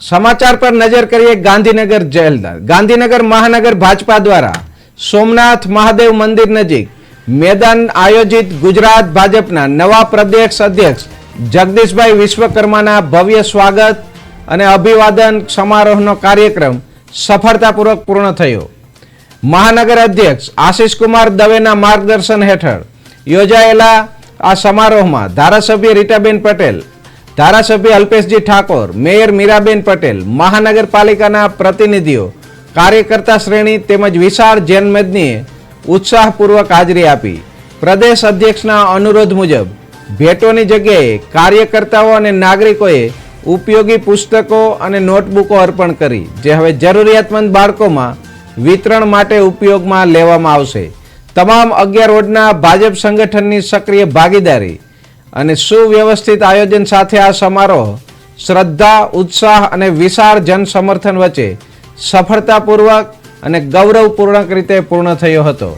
સમાચાર પર નજર કરીએ ગાંધીનગર જેલ ગાંધીનગર મહાનગર ભાજપા દ્વારા સોમનાથ મહાદેવ મંદિર નજીક મેદાન આયોજિત ગુજરાત ભાજપના નવા પ્રદેશ અધ્યક્ષ જગદીશભાઈ વિશ્વકર્માના ભવ્ય સ્વાગત અને અભિવાદન સમારોહનો કાર્યક્રમ સફળતાપૂર્વક પૂર્ણ થયો. મહાનગર અધ્યક્ષ આશિષ કુમાર દવેના માર્ગદર્શન હેઠળ યોજાયેલા આ સમારોહમાં ધારાસભ્ય રીટાબેન પટેલ ધારાસભ્ય અલ્પેશજી ઠાકોર, મેયર મીરાબેન પટેલ, મહાનગરપાલિકાના પ્રતિનિધિઓ, કાર્યકર્તા શ્રેણી તેમજ વિશાળ જૈનમેદનીએ ઉત્સાહપૂર્વક હાજરી આપી. પ્રદેશ અધ્યક્ષના અનુરોધ મુજબ ભેટોની જગ્યાએ કાર્યકર્તાઓ અને નાગરિકોએ ઉપયોગી પુસ્તકો અને નોટબુકો અર્પણ કરી, જે હવે જરૂરિયાતમંદ બાળકોમાં વિતરણ માટે ઉપયોગમાં લેવામાં આવશે. તમામ અગિયાર વોર્ડના ભાજપ સંગઠનની સક્રિય ભાગીદારી અને સુવ્યવસ્થિત આયોજન સાથે આ સમારોહ શ્રદ્ધા, ઉત્સાહ અને વિશાળ જન સમર્થન વચ્ચે સફળતાપૂર્વક અને ગૌરવપૂર્ણક રીતે પૂર્ણ થયો હતો.